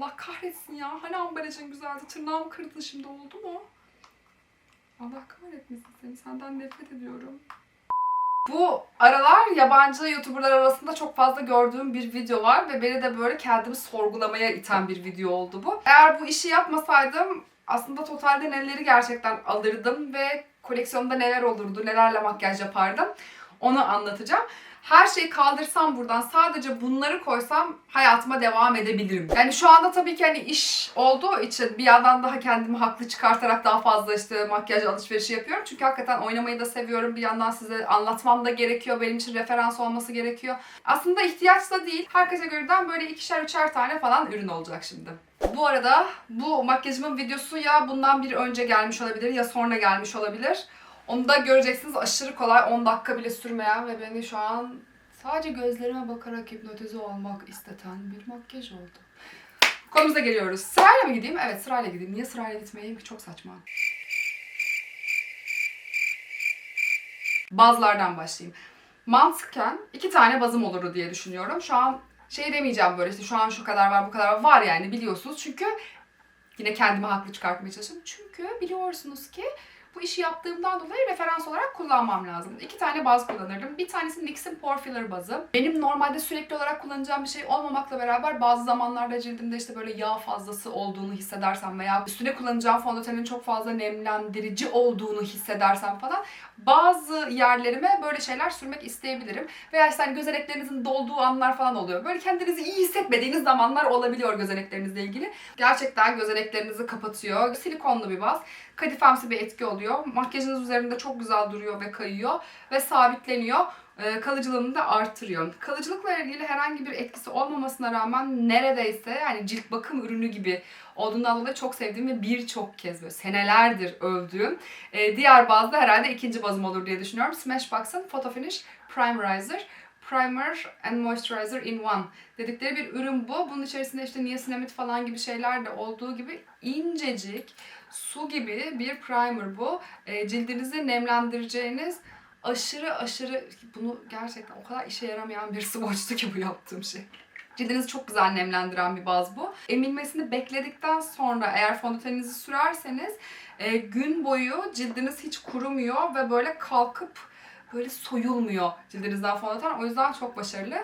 Allah kahretsin ya. Hani ambalajın güzeldi. Tırnağımı kırdın şimdi oldu mu? Allah kahretmesin seni. Senden nefret ediyorum. Bu aralar yabancı YouTuber'lar arasında çok fazla gördüğüm bir video var ve beni de böyle kendimi sorgulamaya iten bir video oldu bu. Eğer bu işi yapmasaydım aslında totalde neleri gerçekten alırdım ve koleksiyonda neler olurdu, nelerle makyaj yapardım onu anlatacağım. Her şeyi kaldırsam buradan sadece bunları koysam hayatıma devam edebilirim. Yani şu anda tabii ki hani iş olduğu için bir yandan daha kendimi haklı çıkartarak daha fazla işte makyaj alışverişi yapıyorum. Çünkü hakikaten oynamayı da seviyorum. Bir yandan size anlatmam da gerekiyor. Benim için referans olması gerekiyor. Aslında ihtiyaç da değil. Her kategoriden böyle ikişer üçer tane falan ürün olacak şimdi. Bu arada bu makyajımın videosu ya bundan bir önce gelmiş olabilir ya sonra gelmiş olabilir. Onu da göreceksiniz aşırı kolay 10 dakika bile sürmeyen ve beni şu an sadece gözlerime bakarak hipnotize olmak isteten bir makyaj oldu. Konumuza geliyoruz. Sırayla mı gideyim? Evet sırayla gideyim. Niye sırayla gitmeyeyim ki? Çok saçma. Bazlardan başlayayım. Mantıken iki tane bazım olurdu diye düşünüyorum. Şu an şey demeyeceğim böyle işte şu an şu kadar var bu kadar var. Var yani biliyorsunuz. Çünkü yine kendimi haklı çıkartmaya çalışıyorum. Çünkü biliyorsunuz ki bu işi yaptığımdan dolayı referans olarak kullanmam lazım. İki tane baz kullanırdım. Bir tanesi NYX'in Pore Filler bazı. Benim normalde sürekli olarak kullanacağım bir şey olmamakla beraber bazı zamanlarda cildimde işte böyle yağ fazlası olduğunu hissedersem veya üstüne kullanacağım fondötenin çok fazla nemlendirici olduğunu hissedersem falan bazı yerlerime böyle şeyler sürmek isteyebilirim. Veya işte hani gözeneklerinizin dolduğu anlar falan oluyor. Böyle kendinizi iyi hissetmediğiniz zamanlar olabiliyor gözeneklerinizle ilgili. Gerçekten gözeneklerinizi kapatıyor. Silikonlu bir baz. Kadifemsi bir etki oluyor. Makyajınız üzerinde çok güzel duruyor ve kayıyor. Ve sabitleniyor. Ee, Kalıcılığını da artırıyor. Kalıcılıkla ilgili herhangi bir etkisi olmamasına rağmen neredeyse yani cilt bakım ürünü gibi olduğundan dolayı çok sevdiğim ve birçok kez böyle senelerdir övdüğüm ee, diğer bazda herhalde ikinci bazım olur diye düşünüyorum. Smashbox'ın Photo Finish Primerizer. Primer and Moisturizer in One dedikleri bir ürün bu. Bunun içerisinde işte niacinamide falan gibi şeyler de olduğu gibi incecik su gibi bir primer bu. E, cildinizi nemlendireceğiniz aşırı aşırı bunu gerçekten o kadar işe yaramayan bir swatch'tı ki bu yaptığım şey. Cildinizi çok güzel nemlendiren bir baz bu. Emilmesini bekledikten sonra eğer fondöteninizi sürerseniz e, gün boyu cildiniz hiç kurumuyor ve böyle kalkıp böyle soyulmuyor cildinizden fondöten. O yüzden çok başarılı.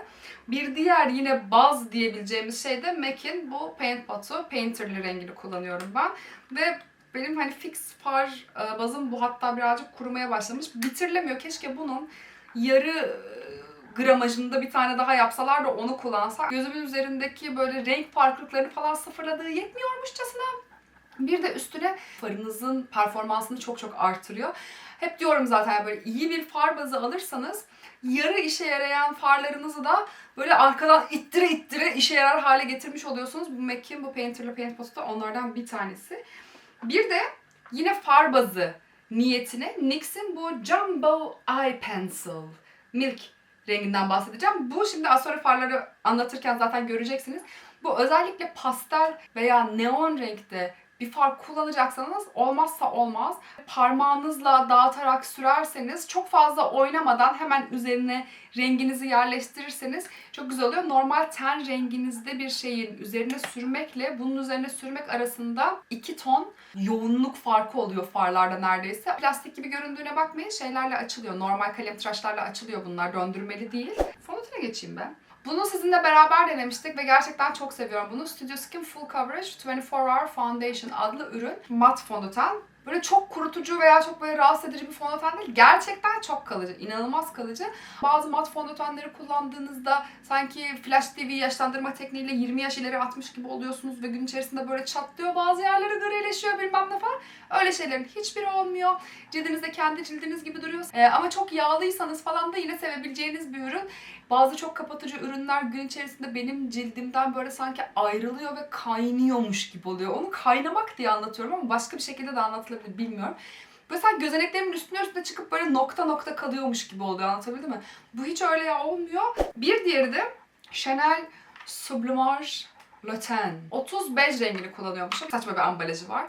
Bir diğer yine baz diyebileceğimiz şey de MAC'in bu Paint Pot'u. Painterly rengini kullanıyorum ben. Ve benim hani fix far e, bazım bu hatta birazcık kurumaya başlamış. Bitirlemiyor. Keşke bunun yarı e, gramajında bir tane daha yapsalar da onu kullansak. Gözümün üzerindeki böyle renk farklılıklarını falan sıfırladığı yetmiyormuşçasına bir de üstüne farınızın performansını çok çok artırıyor. Hep diyorum zaten böyle iyi bir far bazı alırsanız yarı işe yarayan farlarınızı da böyle arkadan ittire ittire işe yarar hale getirmiş oluyorsunuz. Bu MAC'in bu Painterly Paint Pot'u da onlardan bir tanesi. Bir de yine far bazı niyetine NYX'in bu Jumbo Eye Pencil Milk renginden bahsedeceğim. Bu şimdi az sonra farları anlatırken zaten göreceksiniz. Bu özellikle pastel veya neon renkte bir far kullanacaksanız olmazsa olmaz. Parmağınızla dağıtarak sürerseniz çok fazla oynamadan hemen üzerine renginizi yerleştirirseniz çok güzel oluyor. Normal ten renginizde bir şeyin üzerine sürmekle bunun üzerine sürmek arasında iki ton yoğunluk farkı oluyor farlarda neredeyse. Plastik gibi göründüğüne bakmayın şeylerle açılıyor. Normal kalem tıraşlarla açılıyor bunlar döndürmeli değil. Fondötene geçeyim ben. Bunu sizinle beraber denemiştik ve gerçekten çok seviyorum bunu. Studio Skin Full Coverage 24 Hour Foundation adlı ürün. Mat fondöten. Böyle çok kurutucu veya çok böyle rahatsız edici bir fondöten değil. Gerçekten çok kalıcı, inanılmaz kalıcı. Bazı mat fondötenleri kullandığınızda sanki Flash TV yaşlandırma tekniğiyle 20 yaş ileri atmış gibi oluyorsunuz ve gün içerisinde böyle çatlıyor. Bazı yerleri grileşiyor bilmem. Öyle şeylerin hiçbiri olmuyor. Cildinizde kendi cildiniz gibi duruyor. Ee, ama çok yağlıysanız falan da yine sevebileceğiniz bir ürün. Bazı çok kapatıcı ürünler gün içerisinde benim cildimden böyle sanki ayrılıyor ve kaynıyormuş gibi oluyor. Onu kaynamak diye anlatıyorum ama başka bir şekilde de anlatılabilir bilmiyorum. Böyle sanki gözeneklerimin üstüne üstüne çıkıp böyle nokta nokta kalıyormuş gibi oluyor anlatabildim mi? Bu hiç öyle olmuyor. Bir diğeri de Chanel Sublimage Le Ten. 35 rengini kullanıyormuşum. Saçma bir ambalajı var.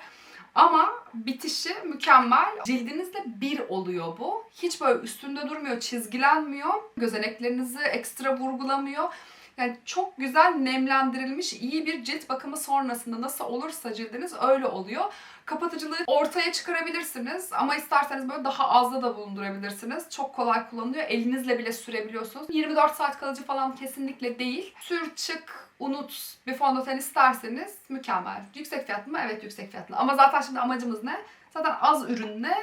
Ama bitişi mükemmel. Cildinizle bir oluyor bu. Hiç böyle üstünde durmuyor, çizgilenmiyor. Gözeneklerinizi ekstra vurgulamıyor. Yani çok güzel nemlendirilmiş iyi bir cilt bakımı sonrasında nasıl olursa cildiniz öyle oluyor. Kapatıcılığı ortaya çıkarabilirsiniz ama isterseniz böyle daha azda da bulundurabilirsiniz. Çok kolay kullanılıyor. Elinizle bile sürebiliyorsunuz. 24 saat kalıcı falan kesinlikle değil. Sür, çık, unut bir fondöten isterseniz mükemmel. Yüksek fiyatlı mı? Evet yüksek fiyatlı. Ama zaten şimdi amacımız ne? Zaten az ürünle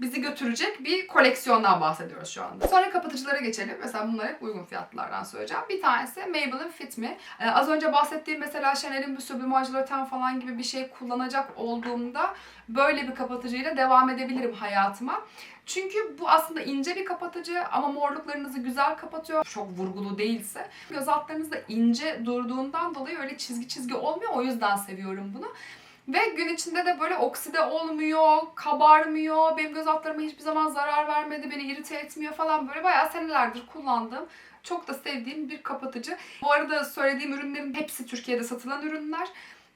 bizi götürecek bir koleksiyondan bahsediyoruz şu anda. Sonra kapatıcılara geçelim. Mesela bunlar hep uygun fiyatlardan söyleyeceğim. Bir tanesi Maybelline Fit Me. Ee, az önce bahsettiğim mesela Chanel'in bir sublimaj löten falan gibi bir şey kullanacak olduğumda böyle bir kapatıcıyla devam edebilirim hayatıma. Çünkü bu aslında ince bir kapatıcı ama morluklarınızı güzel kapatıyor. Çok vurgulu değilse. Göz altlarınız da ince durduğundan dolayı öyle çizgi çizgi olmuyor. O yüzden seviyorum bunu. Ve gün içinde de böyle okside olmuyor, kabarmıyor, benim göz altlarıma hiçbir zaman zarar vermedi, beni irite etmiyor falan böyle bayağı senelerdir kullandığım çok da sevdiğim bir kapatıcı. Bu arada söylediğim ürünlerin hepsi Türkiye'de satılan ürünler.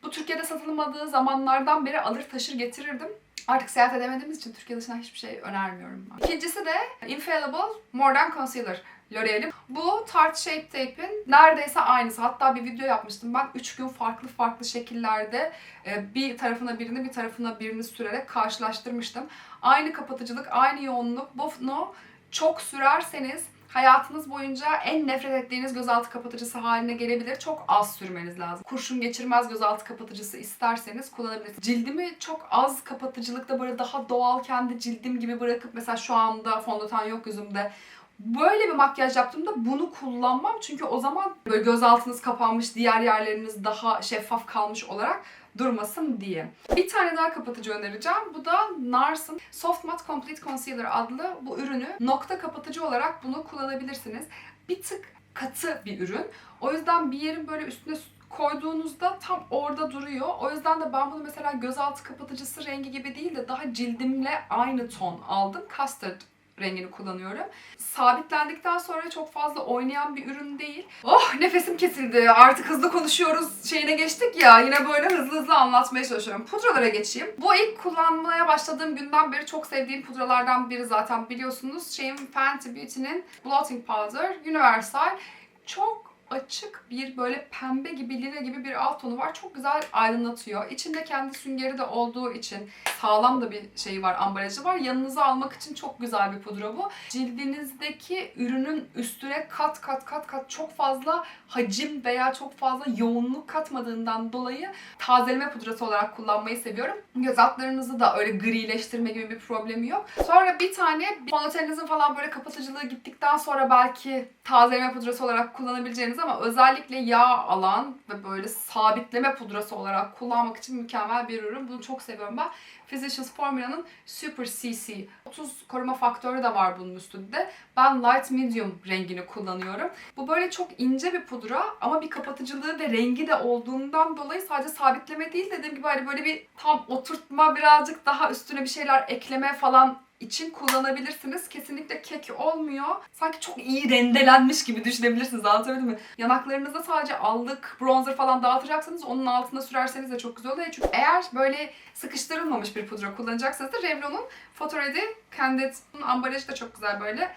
Bu Türkiye'de satılmadığı zamanlardan beri alır taşır getirirdim. Artık seyahat edemediğimiz için Türkiye dışından hiçbir şey önermiyorum. Ben. İkincisi de Infallible More Than Concealer. L'Oreal'in. Bu Tarte Shape Tape'in neredeyse aynısı. Hatta bir video yapmıştım ben. 3 gün farklı farklı şekillerde e, bir tarafına birini bir tarafına birini sürerek karşılaştırmıştım. Aynı kapatıcılık, aynı yoğunluk. Bunu çok sürerseniz hayatınız boyunca en nefret ettiğiniz gözaltı kapatıcısı haline gelebilir. Çok az sürmeniz lazım. Kurşun geçirmez gözaltı kapatıcısı isterseniz kullanabilirsiniz. Cildimi çok az kapatıcılıkta böyle daha doğal kendi cildim gibi bırakıp mesela şu anda fondöten yok yüzümde Böyle bir makyaj yaptığımda bunu kullanmam. Çünkü o zaman böyle göz altınız kapanmış, diğer yerleriniz daha şeffaf kalmış olarak durmasın diye. Bir tane daha kapatıcı önereceğim. Bu da NARS'ın Soft Matte Complete Concealer adlı bu ürünü. Nokta kapatıcı olarak bunu kullanabilirsiniz. Bir tık katı bir ürün. O yüzden bir yerin böyle üstüne koyduğunuzda tam orada duruyor. O yüzden de ben bunu mesela gözaltı kapatıcısı rengi gibi değil de daha cildimle aynı ton aldım. Custard rengini kullanıyorum. Sabitlendikten sonra çok fazla oynayan bir ürün değil. Oh nefesim kesildi. Artık hızlı konuşuyoruz şeyine geçtik ya. Yine böyle hızlı hızlı anlatmaya çalışıyorum. Pudralara geçeyim. Bu ilk kullanmaya başladığım günden beri çok sevdiğim pudralardan biri zaten biliyorsunuz. Şeyin Fenty Beauty'nin Blotting Powder Universal. Çok açık bir böyle pembe gibi lila gibi bir alt tonu var. Çok güzel aydınlatıyor. İçinde kendi süngeri de olduğu için sağlam da bir şey var, ambalajı var. Yanınıza almak için çok güzel bir pudra bu. Cildinizdeki ürünün üstüne kat kat kat kat çok fazla hacim veya çok fazla yoğunluk katmadığından dolayı tazeleme pudrası olarak kullanmayı seviyorum. Göz altlarınızı da öyle grileştirme gibi bir problemi yok. Sonra bir tane fondöteninizin falan böyle kapatıcılığı gittikten sonra belki tazeleme pudrası olarak kullanabileceğiniz ama özellikle yağ alan ve böyle sabitleme pudrası olarak kullanmak için mükemmel bir ürün. Bunu çok seviyorum ben. Physicians Formula'nın Super CC 30 koruma faktörü de var bunun üstünde. Ben light medium rengini kullanıyorum. Bu böyle çok ince bir pudra ama bir kapatıcılığı ve rengi de olduğundan dolayı sadece sabitleme değil dediğim gibi hani böyle bir tam oturtma birazcık daha üstüne bir şeyler ekleme falan için kullanabilirsiniz. Kesinlikle kek olmuyor. Sanki çok iyi rendelenmiş gibi düşünebilirsiniz. Anlatabildim mi? Yanaklarınıza sadece allık, bronzer falan dağıtacaksanız onun altına sürerseniz de çok güzel oluyor. Çünkü eğer böyle sıkıştırılmamış bir pudra kullanacaksanız da Revlon'un Photo Ready Candid bunun ambalajı da çok güzel böyle.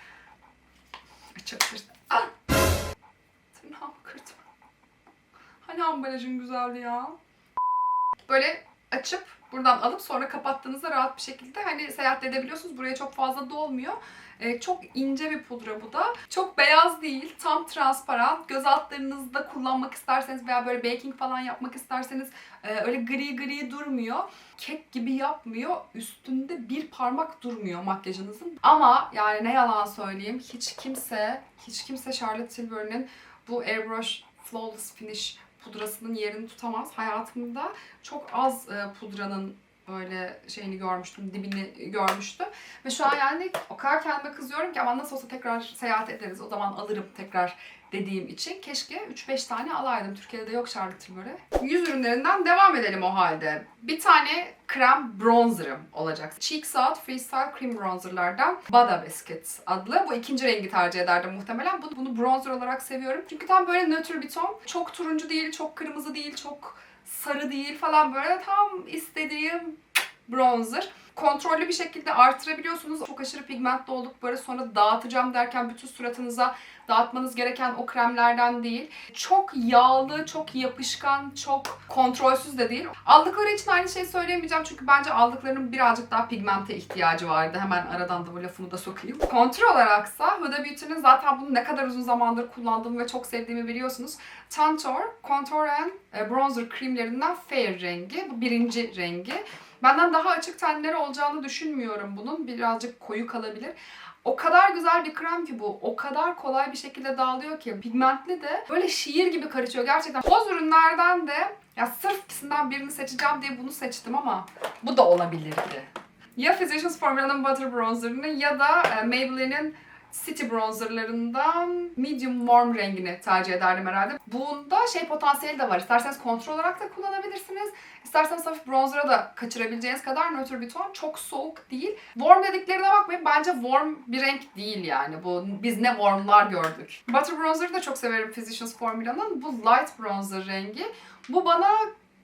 Kırdım. Ah! Tırnağımı kırdım. Hani ambalajın güzeldi ya. Böyle açıp buradan alıp sonra kapattığınızda rahat bir şekilde hani seyahat edebiliyorsunuz. Buraya çok fazla dolmuyor. Ee, çok ince bir pudra bu da. Çok beyaz değil, tam transparan. Göz altlarınızda kullanmak isterseniz veya böyle baking falan yapmak isterseniz e, öyle gri gri durmuyor. Kek gibi yapmıyor. Üstünde bir parmak durmuyor makyajınızın. Ama yani ne yalan söyleyeyim hiç kimse, hiç kimse Charlotte Tilbury'nin bu Airbrush Flawless Finish pudrasının yerini tutamaz. Hayatımda çok az e, pudranın böyle şeyini görmüştüm, dibini görmüştüm. Ve şu an yani o kadar kendime kızıyorum ki ama nasıl olsa tekrar seyahat ederiz. O zaman alırım tekrar dediğim için. Keşke 3-5 tane alaydım. Türkiye'de de yok Charlotte Tilbury. Yüz ürünlerinden devam edelim o halde. Bir tane krem bronzerım olacak. Cheek Out Freestyle Cream Bronzerlardan Bada Biscuit adlı. Bu ikinci rengi tercih ederdim muhtemelen. Bunu, bunu bronzer olarak seviyorum. Çünkü tam böyle nötr bir ton. Çok turuncu değil, çok kırmızı değil, çok sarı değil falan böyle tam istediğim bronzer. Kontrollü bir şekilde artırabiliyorsunuz. Çok aşırı pigmentli oldukları sonra dağıtacağım derken bütün suratınıza dağıtmanız gereken o kremlerden değil. Çok yağlı, çok yapışkan, çok kontrolsüz de değil. Aldıkları için aynı şeyi söyleyemeyeceğim çünkü bence aldıklarının birazcık daha pigmente ihtiyacı vardı. Hemen aradan da bu lafını da sokayım. Kontrol olaraksa Huda Beauty'nin zaten bunu ne kadar uzun zamandır kullandığımı ve çok sevdiğimi biliyorsunuz. Tantor Contour and e, Bronzer kremlerinden Fair rengi. Bu birinci rengi. Benden daha açık tenleri olacağını düşünmüyorum bunun. Birazcık koyu kalabilir. O kadar güzel bir krem ki bu. O kadar kolay bir şekilde dağılıyor ki. Pigmentli de böyle şiir gibi karışıyor gerçekten. Toz ürünlerden de ya sırf ikisinden birini seçeceğim diye bunu seçtim ama bu da olabilirdi. Ya Physicians Formula'nın Butter Bronzer'ını ya da e, Maybelline'in City Bronzer'larından medium warm rengini tercih ederdim herhalde. Bunda şey potansiyeli de var. İsterseniz kontrol olarak da kullanabilirsiniz. İsterseniz hafif bronzera da kaçırabileceğiniz kadar nötr bir ton. Çok soğuk değil. Warm dediklerine bakmayın. Bence warm bir renk değil yani. Bu biz ne warmlar gördük. Butter Bronzer'ı da çok severim Physicians Formula'nın. Bu light bronzer rengi. Bu bana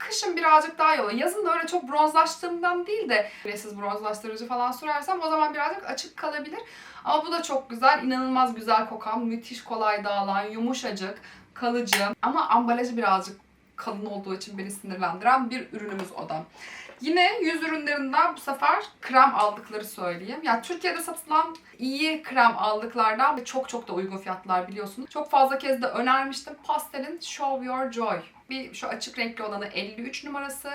kışın birazcık daha iyi. Yazın da öyle çok bronzlaştığımdan değil de spreysiz bronzlaştırıcı falan sürersem o zaman birazcık açık kalabilir. Ama bu da çok güzel. inanılmaz güzel kokan, müthiş kolay dağılan, yumuşacık, kalıcı. Ama ambalajı birazcık kalın olduğu için beni sinirlendiren bir ürünümüz o da. Yine yüz ürünlerinden bu sefer krem aldıkları söyleyeyim. Yani Türkiye'de satılan iyi krem aldıklardan ve çok çok da uygun fiyatlar biliyorsunuz. Çok fazla kez de önermiştim. Pastel'in Show Your Joy. Bir şu açık renkli olanı 53 numarası.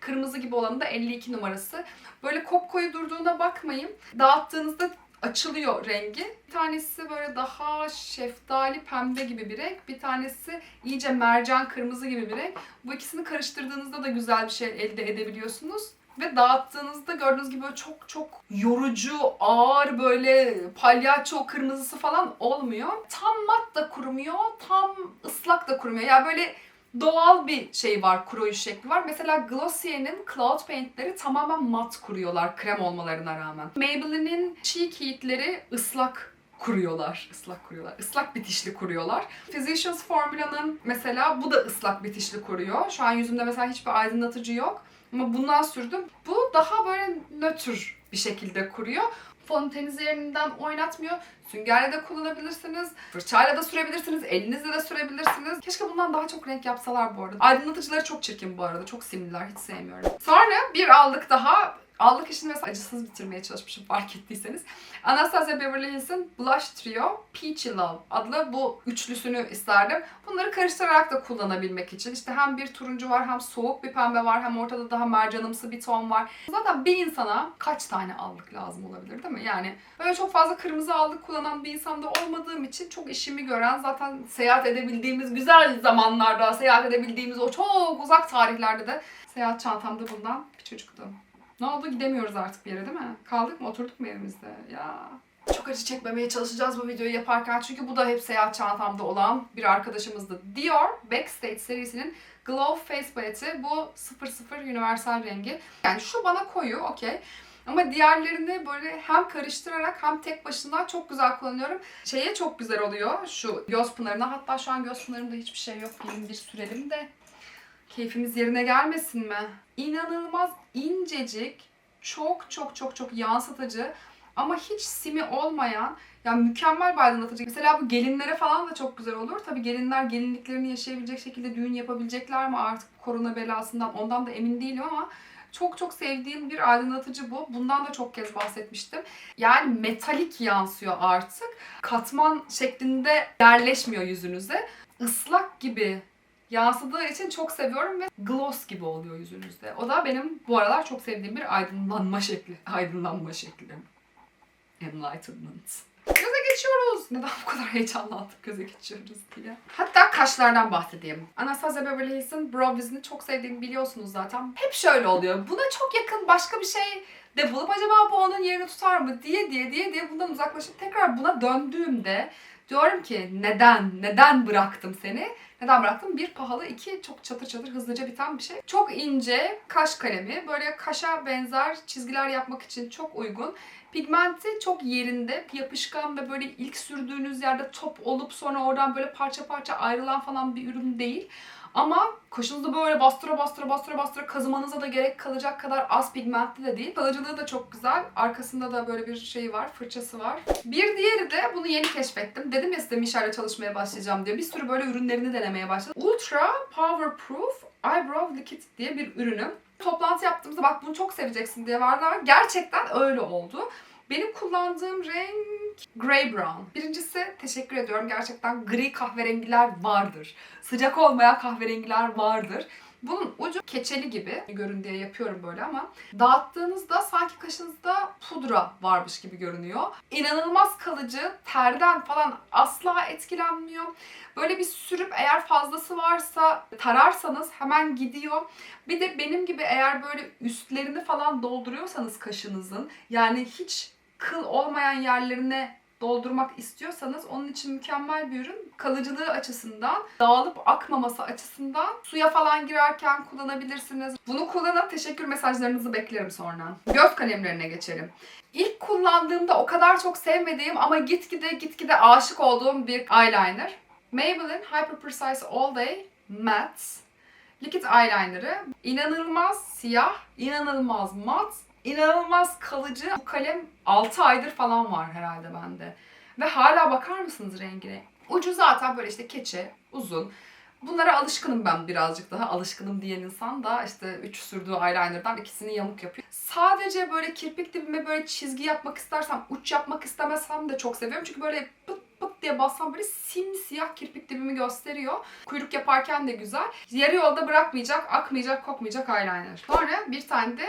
Kırmızı gibi olanı da 52 numarası. Böyle kopkoyu durduğuna bakmayın. Dağıttığınızda açılıyor rengi. Bir tanesi böyle daha şeftali pembe gibi bir renk. Bir tanesi iyice mercan kırmızı gibi bir renk. Bu ikisini karıştırdığınızda da güzel bir şey elde edebiliyorsunuz. Ve dağıttığınızda gördüğünüz gibi böyle çok çok yorucu, ağır böyle palyaço kırmızısı falan olmuyor. Tam mat da kurumuyor, tam ıslak da kurumuyor. Yani böyle doğal bir şey var, kuruyuş şekli var. Mesela Glossier'in Cloud Paint'leri tamamen mat kuruyorlar krem olmalarına rağmen. Maybelline'in Cheek Heat'leri ıslak kuruyorlar. Islak kuruyorlar. Islak bitişli kuruyorlar. Physicians Formula'nın mesela bu da ıslak bitişli kuruyor. Şu an yüzümde mesela hiçbir aydınlatıcı yok. Ama bundan sürdüm. Bu daha böyle nötr bir şekilde kuruyor. Fontenizi yerinden oynatmıyor. Süngerle de kullanabilirsiniz. Fırçayla da sürebilirsiniz. Elinizle de sürebilirsiniz. Keşke bundan daha çok renk yapsalar bu arada. Aydınlatıcıları çok çirkin bu arada. Çok simliler. Hiç sevmiyorum. Sonra bir aldık daha. Aldık işini mesela acısız bitirmeye çalışmışım fark ettiyseniz. Anastasia Beverly Hills'in Blush Trio Peachy Love adlı bu üçlüsünü isterdim. Bunları karıştırarak da kullanabilmek için. İşte hem bir turuncu var hem soğuk bir pembe var hem ortada daha mercanımsı bir ton var. Zaten bir insana kaç tane aldık lazım olabilir değil mi? Yani böyle çok fazla kırmızı aldık kullanan bir insanda olmadığım için çok işimi gören zaten seyahat edebildiğimiz güzel zamanlarda seyahat edebildiğimiz o çok uzak tarihlerde de seyahat çantamda bundan çocuktu. Ne oldu? Gidemiyoruz artık bir yere değil mi? Kaldık mı? Oturduk mu evimizde? Ya. Çok acı çekmemeye çalışacağız bu videoyu yaparken çünkü bu da hep seyahat çantamda olan bir arkadaşımızdı. Dior Backstage serisinin Glow Face Palette bu 00 universal rengi. Yani şu bana koyu okey. Ama diğerlerini böyle hem karıştırarak hem tek başına çok güzel kullanıyorum. Şeye çok güzel oluyor şu göz pınarına. Hatta şu an göz pınarımda hiçbir şey yok. Bizim bir sürelim de keyfimiz yerine gelmesin mi? İnanılmaz incecik, çok çok çok çok yansıtıcı ama hiç simi olmayan yani mükemmel bir aydınlatıcı. Mesela bu gelinlere falan da çok güzel olur. Tabii gelinler gelinliklerini yaşayabilecek şekilde düğün yapabilecekler mi artık korona belasından ondan da emin değilim ama çok çok sevdiğim bir aydınlatıcı bu. Bundan da çok kez bahsetmiştim. Yani metalik yansıyor artık. Katman şeklinde yerleşmiyor yüzünüze. Islak gibi yansıdığı için çok seviyorum ve gloss gibi oluyor yüzünüzde. O da benim bu aralar çok sevdiğim bir aydınlanma şekli. Aydınlanma şekli. Enlightenment. Göze geçiyoruz. Neden bu kadar heyecanlandık göze geçiyoruz diye. Hatta kaşlardan bahsedeyim. Anastasia Beverly Hills'in Brow Wiz'ini çok sevdiğimi biliyorsunuz zaten. Hep şöyle oluyor. Buna çok yakın başka bir şey de bulup acaba bu onun yerini tutar mı diye diye diye diye bundan uzaklaşıp tekrar buna döndüğümde diyorum ki neden, neden bıraktım seni? Neden bıraktım? Bir pahalı, iki çok çatır çatır hızlıca biten bir şey. Çok ince kaş kalemi. Böyle kaşa benzer çizgiler yapmak için çok uygun. Pigmenti çok yerinde, yapışkan ve böyle ilk sürdüğünüz yerde top olup sonra oradan böyle parça parça ayrılan falan bir ürün değil. Ama kaşınızda böyle bastıra bastıra bastıra bastıra kazımanıza da gerek kalacak kadar az pigmentli de değil. Kalıcılığı da çok güzel. Arkasında da böyle bir şey var, fırçası var. Bir diğeri de bunu yeni keşfettim. Dedim ya size Michelle'le çalışmaya başlayacağım diye. Bir sürü böyle ürünlerini denemeye başladım. Ultra Powerproof Eyebrow Liquid diye bir ürünüm. Toplantı yaptığımızda bak bunu çok seveceksin diye vardı ama gerçekten öyle oldu. Benim kullandığım renk grey brown. Birincisi teşekkür ediyorum. Gerçekten gri kahverengiler vardır. Sıcak olmayan kahverengiler vardır. Bunun ucu keçeli gibi görün diye yapıyorum böyle ama dağıttığınızda sanki kaşınızda pudra varmış gibi görünüyor. İnanılmaz kalıcı, terden falan asla etkilenmiyor. Böyle bir sürüp eğer fazlası varsa tararsanız hemen gidiyor. Bir de benim gibi eğer böyle üstlerini falan dolduruyorsanız kaşınızın yani hiç kıl olmayan yerlerine doldurmak istiyorsanız onun için mükemmel bir ürün. Kalıcılığı açısından, dağılıp akmaması açısından suya falan girerken kullanabilirsiniz. Bunu kullanın. Teşekkür mesajlarınızı beklerim sonra. Göz kalemlerine geçelim. İlk kullandığımda o kadar çok sevmediğim ama gitgide gitgide aşık olduğum bir eyeliner. Maybelline Hyper Precise All Day Matte Liquid Eyeliner'ı. İnanılmaz siyah, inanılmaz mat, inanılmaz kalıcı. Bu kalem 6 aydır falan var herhalde bende. Ve hala bakar mısınız rengine? Ucu zaten böyle işte keçe, uzun. Bunlara alışkınım ben birazcık daha. Alışkınım diyen insan da işte 3 sürdüğü eyeliner'dan ikisini yamuk yapıyor. Sadece böyle kirpik dibime böyle çizgi yapmak istersem, uç yapmak istemesem de çok seviyorum. Çünkü böyle pıt pıt diye bassam böyle simsiyah kirpik dibimi gösteriyor. Kuyruk yaparken de güzel. Yarı yolda bırakmayacak, akmayacak, kokmayacak eyeliner. Sonra bir tane de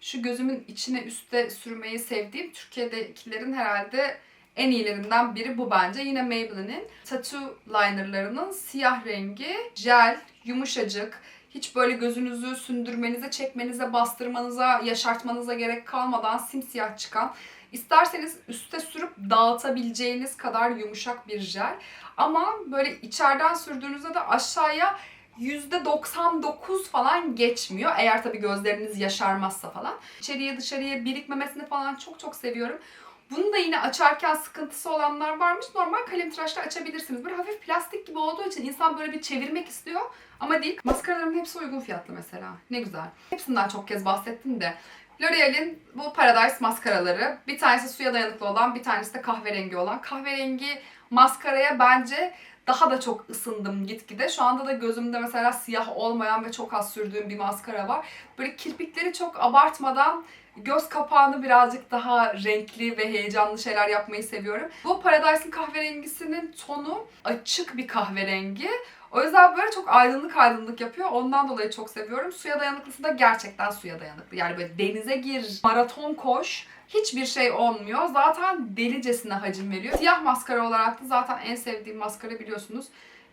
şu gözümün içine üste sürmeyi sevdiğim Türkiye'dekilerin herhalde en iyilerinden biri bu bence. Yine Maybelline'in tattoo linerlarının siyah rengi, jel, yumuşacık. Hiç böyle gözünüzü sündürmenize, çekmenize, bastırmanıza, yaşartmanıza gerek kalmadan simsiyah çıkan İsterseniz üste sürüp dağıtabileceğiniz kadar yumuşak bir jel. Ama böyle içeriden sürdüğünüzde de aşağıya %99 falan geçmiyor. Eğer tabii gözleriniz yaşarmazsa falan. İçeriye dışarıya birikmemesini falan çok çok seviyorum. Bunu da yine açarken sıkıntısı olanlar varmış. Normal kalem tıraşla açabilirsiniz. Böyle hafif plastik gibi olduğu için insan böyle bir çevirmek istiyor. Ama değil. Maskaralarımın hepsi uygun fiyatlı mesela. Ne güzel. Hepsinden çok kez bahsettim de. L'Oreal'in bu Paradise maskaraları. Bir tanesi suya dayanıklı olan, bir tanesi de kahverengi olan. Kahverengi maskaraya bence daha da çok ısındım gitgide. Şu anda da gözümde mesela siyah olmayan ve çok az sürdüğüm bir maskara var. Böyle kirpikleri çok abartmadan göz kapağını birazcık daha renkli ve heyecanlı şeyler yapmayı seviyorum. Bu Paradise'ın kahverengisinin tonu açık bir kahverengi. O yüzden böyle çok aydınlık aydınlık yapıyor. Ondan dolayı çok seviyorum. Suya dayanıklısı da gerçekten suya dayanıklı. Yani böyle denize gir, maraton koş. Hiçbir şey olmuyor. Zaten delicesine hacim veriyor. Siyah maskara olarak da zaten en sevdiğim maskara biliyorsunuz.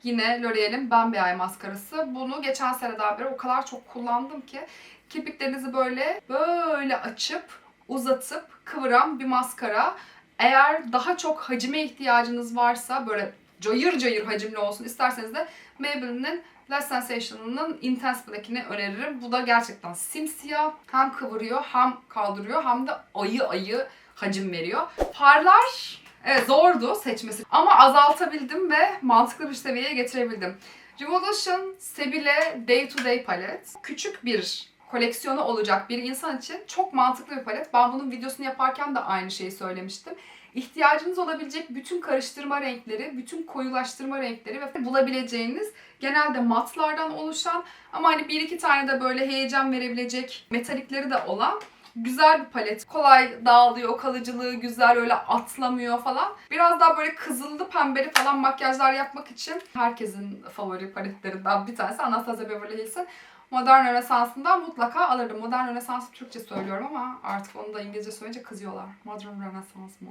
Yine L'Oreal'in Bambi Eye maskarası. Bunu geçen seneden beri o kadar çok kullandım ki kirpiklerinizi böyle böyle açıp uzatıp kıvıran bir maskara. Eğer daha çok hacime ihtiyacınız varsa böyle cayır cayır hacimli olsun isterseniz de Maybelline'in Last Sensation'ın Intense Black'ini öneririm. Bu da gerçekten simsiyah. Hem kıvırıyor hem kaldırıyor hem de ayı ayı hacim veriyor. Farlar evet zordu seçmesi ama azaltabildim ve mantıklı bir seviyeye getirebildim. Revolution Sebile Day to Day palet. Küçük bir koleksiyonu olacak bir insan için çok mantıklı bir palet. Ben bunun videosunu yaparken de aynı şeyi söylemiştim. İhtiyacınız olabilecek bütün karıştırma renkleri, bütün koyulaştırma renkleri ve bulabileceğiniz genelde matlardan oluşan ama hani bir iki tane de böyle heyecan verebilecek metalikleri de olan güzel bir palet. Kolay dağılıyor, kalıcılığı güzel, öyle atlamıyor falan. Biraz daha böyle kızıllı pembeli falan makyajlar yapmak için herkesin favori paletlerinden bir tanesi Anastasia Beverly Hills'in Modern Rönesans'ından mutlaka alırdım. Modern Rönesans Türkçe söylüyorum ama artık onu da İngilizce söyleyince kızıyorlar. Modern Rönesans mı?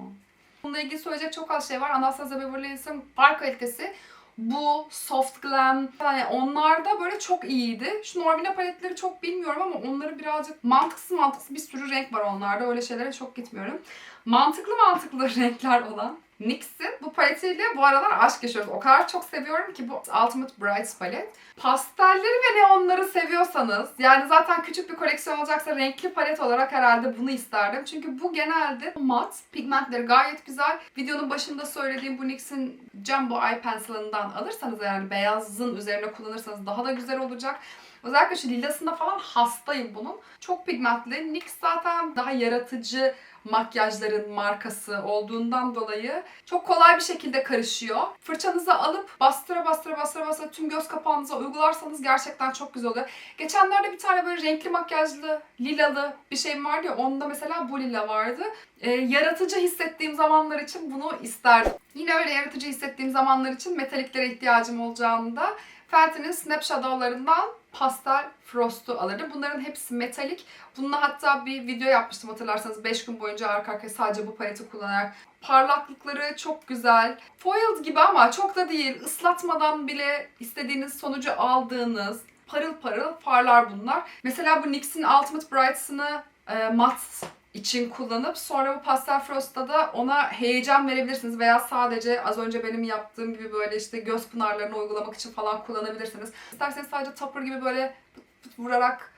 Bununla ilgili söyleyecek çok az şey var. Anastasia Beverly Hills'in far kalitesi bu soft glam yani onlar da böyle çok iyiydi. Şu Normina paletleri çok bilmiyorum ama onları birazcık mantıksız mantıksız bir sürü renk var onlarda. Öyle şeylere çok gitmiyorum. Mantıklı mantıklı renkler olan NYX'in bu paletiyle bu aralar aşk yaşıyoruz. O kadar çok seviyorum ki bu Ultimate Brights palet. Pastelleri ve neonları seviyorsanız, yani zaten küçük bir koleksiyon olacaksa renkli palet olarak herhalde bunu isterdim. Çünkü bu genelde mat, pigmentleri gayet güzel. Videonun başında söylediğim bu NYX'in Jumbo Eye Pencil'ından alırsanız yani beyazın üzerine kullanırsanız daha da güzel olacak. Özellikle şu lilasında falan hastayım bunun. Çok pigmentli. NYX zaten daha yaratıcı makyajların markası olduğundan dolayı çok kolay bir şekilde karışıyor. Fırçanızı alıp bastıra bastıra bastıra bastıra tüm göz kapağınıza uygularsanız gerçekten çok güzel oluyor. Geçenlerde bir tane böyle renkli makyajlı, lilalı bir şeyim vardı ya onda mesela bu lila vardı. Ee, yaratıcı hissettiğim zamanlar için bunu isterdim. Yine öyle yaratıcı hissettiğim zamanlar için metaliklere ihtiyacım olacağında Fenty'nin Snap Shadow'larından pastel frost'u alırdım. Bunların hepsi metalik. Bununla hatta bir video yapmıştım hatırlarsanız 5 gün boyunca arka arkaya sadece bu paleti kullanarak. Parlaklıkları çok güzel. Foiled gibi ama çok da değil. Islatmadan bile istediğiniz sonucu aldığınız parıl parıl farlar bunlar. Mesela bu NYX'in Ultimate Brights'ını e, mat için kullanıp sonra bu Pastel Frost'ta da ona heyecan verebilirsiniz veya sadece az önce benim yaptığım gibi böyle işte göz pınarlarını uygulamak için falan kullanabilirsiniz. İsterseniz sadece topper gibi böyle pıt pıt vurarak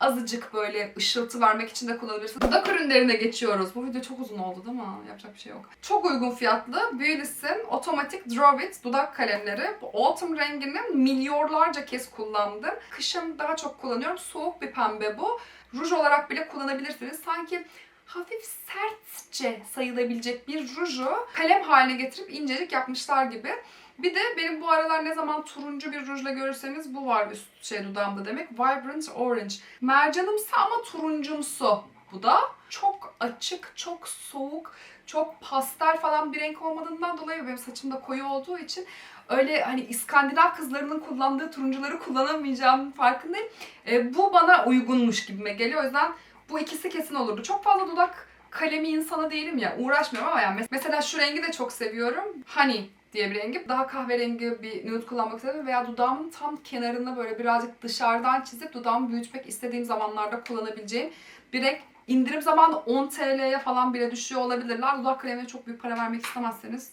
azıcık böyle ışıltı vermek için de kullanabilirsiniz. Dudak ürünlerine geçiyoruz. Bu video çok uzun oldu değil mi? Yapacak bir şey yok. Çok uygun fiyatlı Beauty's'in Automatic Draw It dudak kalemleri. Bu autumn rengini milyonlarca kez kullandım. Kışın daha çok kullanıyorum. Soğuk bir pembe bu. Ruj olarak bile kullanabilirsiniz. Sanki hafif sertçe sayılabilecek bir ruju kalem haline getirip incecik yapmışlar gibi. Bir de benim bu aralar ne zaman turuncu bir rujla görürseniz bu var üst şey dudağımda demek. Vibrant Orange. Mercanımsı ama turuncumsu. Bu da çok açık, çok soğuk, çok pastel falan bir renk olmadığından dolayı benim saçım da koyu olduğu için öyle hani İskandinav kızlarının kullandığı turuncuları kullanamayacağım farkındayım. E, bu bana uygunmuş gibime geliyor. O yüzden bu ikisi kesin olurdu. Çok fazla dudak kalemi insanı değilim ya. Uğraşmıyorum ama yani mes- mesela şu rengi de çok seviyorum. Honey diye bir rengi. Daha kahverengi bir nude kullanmak istedim veya dudağımın tam kenarını böyle birazcık dışarıdan çizip dudağımı büyütmek istediğim zamanlarda kullanabileceğim bir renk. İndirim zamanı 10 TL'ye falan bile düşüyor olabilirler. Dudak kalemine çok büyük para vermek istemezseniz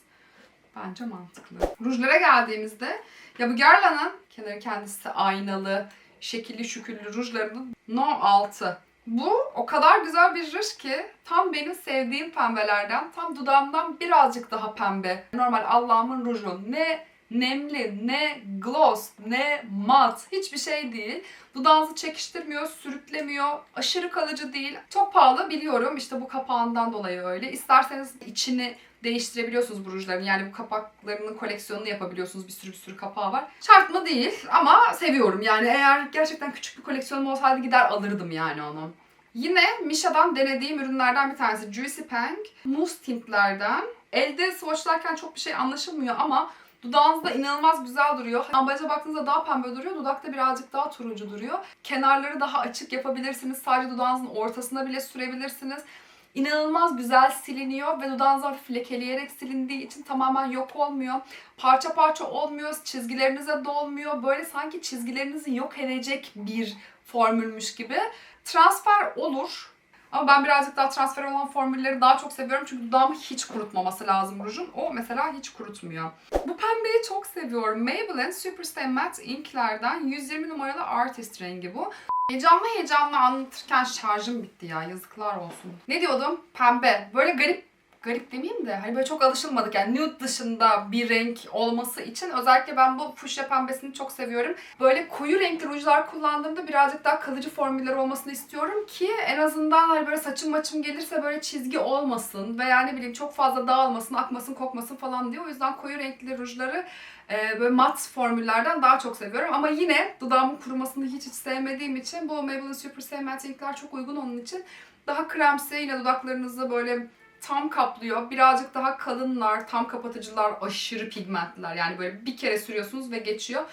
bence mantıklı. Rujlara geldiğimizde ya bu Guerlain'in kenarı kendisi aynalı, şekilli şüküllü rujlarının No 6. Bu o kadar güzel bir ruj ki tam benim sevdiğim pembelerden, tam dudağımdan birazcık daha pembe. Normal Allah'ımın ruju. Ne nemli, ne gloss, ne mat, hiçbir şey değil. Dudağınızı çekiştirmiyor, sürüklemiyor, aşırı kalıcı değil. Çok pahalı biliyorum işte bu kapağından dolayı öyle. İsterseniz içini değiştirebiliyorsunuz bu rujların. Yani bu kapaklarının koleksiyonunu yapabiliyorsunuz. Bir sürü bir sürü kapağı var. Şart değil ama seviyorum. Yani eğer gerçekten küçük bir koleksiyonum olsaydı gider alırdım yani onu. Yine Misha'dan denediğim ürünlerden bir tanesi Juicy Pink. Mousse tintlerden. Elde swatchlarken çok bir şey anlaşılmıyor ama Dudağınızda inanılmaz güzel duruyor. Ambalaj'a baktığınızda daha pembe duruyor. Dudakta birazcık daha turuncu duruyor. Kenarları daha açık yapabilirsiniz. Sadece dudağınızın ortasına bile sürebilirsiniz. İnanılmaz güzel siliniyor ve dudağınızı hafif lekeleyerek silindiği için tamamen yok olmuyor. Parça parça olmuyor, çizgilerinize dolmuyor. Böyle sanki çizgilerinizi yok edecek bir formülmüş gibi. Transfer olur. Ama ben birazcık daha transfer olan formülleri daha çok seviyorum. Çünkü dudağımı hiç kurutmaması lazım rujun. O mesela hiç kurutmuyor. Bu pembeyi çok seviyorum. Maybelline Superstay Matte Ink'lerden 120 numaralı Artist rengi bu. Heyecanlı heyecanlı anlatırken şarjım bitti ya. Yazıklar olsun. Ne diyordum? Pembe. Böyle garip garip demeyeyim de hani böyle çok alışılmadık yani nude dışında bir renk olması için özellikle ben bu fuşya pembesini çok seviyorum. Böyle koyu renkli rujlar kullandığımda birazcık daha kalıcı formüller olmasını istiyorum ki en azından hani böyle saçım maçım gelirse böyle çizgi olmasın veya ne bileyim çok fazla dağılmasın, akmasın, kokmasın falan diye. O yüzden koyu renkli rujları e, böyle mat formüllerden daha çok seviyorum. Ama yine dudağımın kurumasını hiç hiç sevmediğim için bu Maybelline Super Stay Matte çok uygun onun için. Daha kremsi yine dudaklarınızı böyle tam kaplıyor. Birazcık daha kalınlar, tam kapatıcılar, aşırı pigmentliler. Yani böyle bir kere sürüyorsunuz ve geçiyor.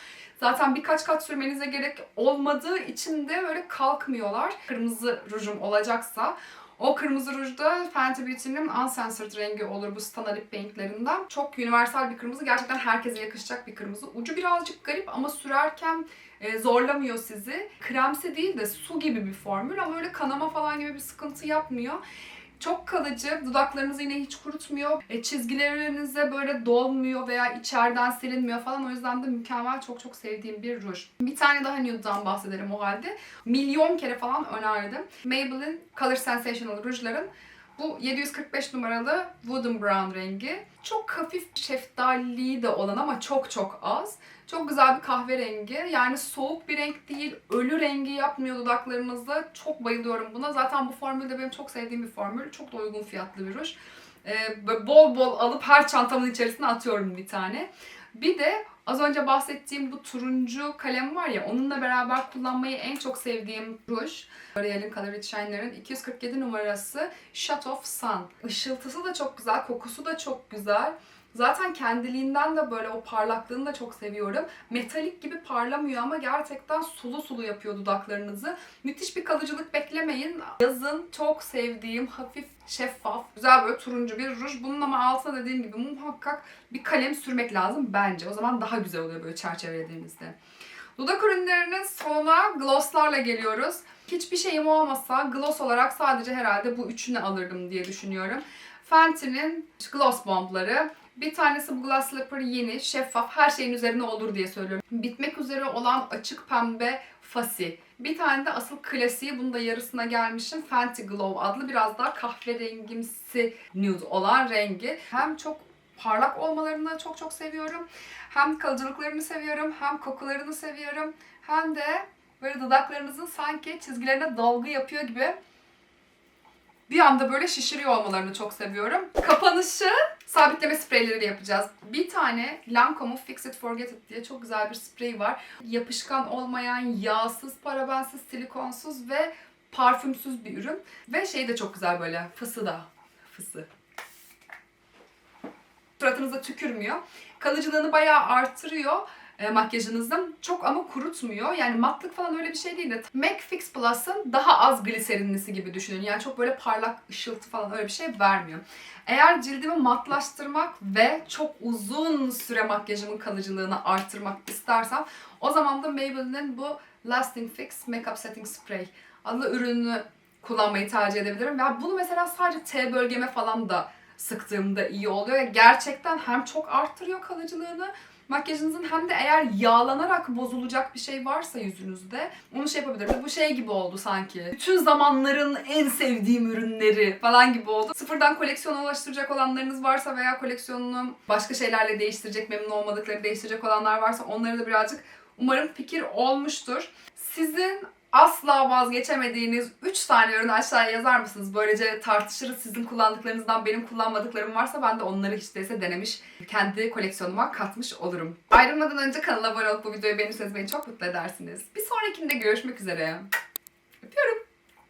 Zaten birkaç kat sürmenize gerek olmadığı için de böyle kalkmıyorlar. Kırmızı rujum olacaksa o kırmızı ruj da Fenty Beauty'nin Uncensored rengi olur bu Stana Lip Paint'lerinden. Çok universal bir kırmızı. Gerçekten herkese yakışacak bir kırmızı. Ucu birazcık garip ama sürerken e, zorlamıyor sizi. Kremsi değil de su gibi bir formül ama öyle kanama falan gibi bir sıkıntı yapmıyor. Çok kalıcı, dudaklarınızı yine hiç kurutmuyor. E, çizgilerinize böyle dolmuyor veya içeriden silinmiyor falan. O yüzden de mükemmel, çok çok sevdiğim bir ruj. Bir tane daha nude'dan bahsedelim o halde. Milyon kere falan önerdim. Maybelline Color Sensational rujların bu 745 numaralı Wooden Brown rengi. Çok hafif şeftali de olan ama çok çok az. Çok güzel bir kahverengi. Yani soğuk bir renk değil, ölü rengi yapmıyor dudaklarınızda. Çok bayılıyorum buna. Zaten bu formül de benim çok sevdiğim bir formül. Çok da uygun fiyatlı bir ruj. Ee, bol bol alıp her çantamın içerisine atıyorum bir tane. Bir de az önce bahsettiğim bu turuncu kalem var ya onunla beraber kullanmayı en çok sevdiğim ruj. L'Oreal'in Color It Shine'ların 247 numarası Shut of Sun. Işıltısı da çok güzel, kokusu da çok güzel. Zaten kendiliğinden de böyle o parlaklığını da çok seviyorum. Metalik gibi parlamıyor ama gerçekten sulu sulu yapıyor dudaklarınızı. Müthiş bir kalıcılık beklemeyin. Yazın çok sevdiğim hafif şeffaf, güzel böyle turuncu bir ruj. Bunun ama altına dediğim gibi muhakkak bir kalem sürmek lazım bence. O zaman daha güzel oluyor böyle çerçevelediğinizde. Dudak ürünlerinin sonuna glosslarla geliyoruz. Hiçbir şeyim olmasa gloss olarak sadece herhalde bu üçünü alırdım diye düşünüyorum. Fenty'nin gloss bombları. Bir tanesi bu Glass Slipper yeni, şeffaf, her şeyin üzerine olur diye söylüyorum. Bitmek üzere olan açık pembe Fasi. Bir tane de asıl klasiği, bunun da yarısına gelmişim. Fenty Glow adlı biraz daha kahverengimsi nude olan rengi. Hem çok parlak olmalarını çok çok seviyorum. Hem kalıcılıklarını seviyorum, hem kokularını seviyorum. Hem de böyle dudaklarınızın sanki çizgilerine dalga yapıyor gibi bir anda böyle şişiriyor olmalarını çok seviyorum. Kapanışı sabitleme spreyleriyle yapacağız. Bir tane Lancome'un Fix It Forget It diye çok güzel bir sprey var. Yapışkan olmayan, yağsız, parabensiz, silikonsuz ve parfümsüz bir ürün. Ve şey de çok güzel böyle fısı da. Fısı. Suratınıza tükürmüyor. Kalıcılığını bayağı artırıyor e, makyajınızın. Çok ama kurutmuyor. Yani matlık falan öyle bir şey değil de MAC Fix Plus'ın daha az gliserinlisi gibi düşünün. Yani çok böyle parlak ışıltı falan öyle bir şey vermiyor. Eğer cildimi matlaştırmak ve çok uzun süre makyajımın kalıcılığını artırmak istersem o zaman da Maybelline'in bu Lasting Fix Makeup Setting Spray adlı ürününü kullanmayı tercih edebilirim. Ve bunu mesela sadece T bölgeme falan da sıktığımda iyi oluyor. Gerçekten hem çok arttırıyor kalıcılığını makyajınızın hem de eğer yağlanarak bozulacak bir şey varsa yüzünüzde onu şey yapabilirim. Bu şey gibi oldu sanki. Bütün zamanların en sevdiğim ürünleri falan gibi oldu. Sıfırdan koleksiyona ulaştıracak olanlarınız varsa veya koleksiyonunu başka şeylerle değiştirecek, memnun olmadıkları değiştirecek olanlar varsa onları da birazcık umarım fikir olmuştur. Sizin asla vazgeçemediğiniz 3 tane ürünü aşağıya yazar mısınız? Böylece tartışırız. Sizin kullandıklarınızdan benim kullanmadıklarım varsa ben de onları hiç değilse denemiş, kendi koleksiyonuma katmış olurum. Ayrılmadan önce kanala abone olup bu videoyu beğenirseniz beni çok mutlu edersiniz. Bir sonrakinde görüşmek üzere.